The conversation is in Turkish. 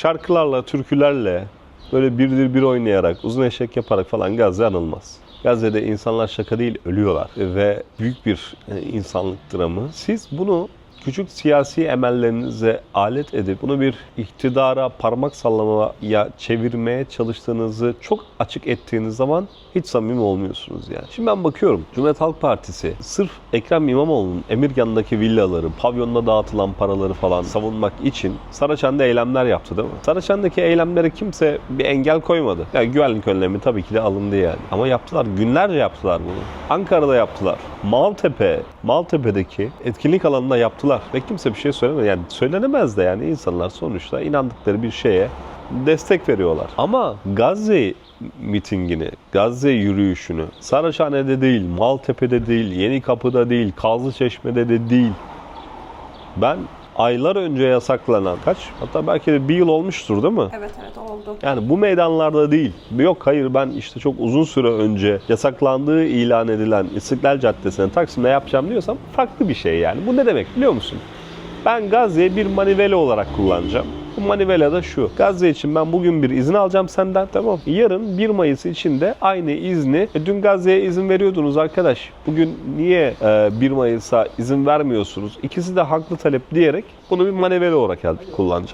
şarkılarla, türkülerle, böyle birdir bir oynayarak, uzun eşek yaparak falan Gazze anılmaz. Gazze'de insanlar şaka değil ölüyorlar ve büyük bir e, insanlık dramı. Siz bunu küçük siyasi emellerinize alet edip bunu bir iktidara parmak sallamaya çevirmeye çalıştığınızı çok açık ettiğiniz zaman hiç samimi olmuyorsunuz yani. Şimdi ben bakıyorum Cumhuriyet Halk Partisi sırf Ekrem İmamoğlu'nun Emirgan'daki villaları, pavyonda dağıtılan paraları falan savunmak için Saraçhane'de eylemler yaptı değil mi? Saraçhane'deki eylemlere kimse bir engel koymadı. Yani güvenlik önlemi tabii ki de alındı yani. Ama yaptılar. Günlerce yaptılar bunu. Ankara'da yaptılar. Maltepe, Maltepe'deki etkinlik alanında yaptılar. Ve kimse bir şey söylemedi. Yani söylenemez de yani insanlar sonuçta inandıkları bir şeye destek veriyorlar. Ama Gazze mitingini, Gazze yürüyüşünü Saraçhane'de değil, Maltepe'de değil, Yenikapı'da değil, Kazlıçeşme'de de değil. Ben aylar önce yasaklanan kaç hatta belki de bir yıl olmuştur değil mi? Evet evet oldu. Yani bu meydanlarda değil. Yok hayır ben işte çok uzun süre önce yasaklandığı ilan edilen İstiklal Caddesi'ne Taksim'de yapacağım diyorsam farklı bir şey yani. Bu ne demek biliyor musun? Ben Gazze'yi bir manivela olarak kullanacağım. Bu manivela da şu. Gazze için ben bugün bir izin alacağım senden tamam. Yarın 1 Mayıs için de aynı izni e, dün Gazze'ye izin veriyordunuz arkadaş. Bugün niye e, 1 Mayıs'a izin vermiyorsunuz? İkisi de haklı talep diyerek bunu bir manivela olarak kullanacağım.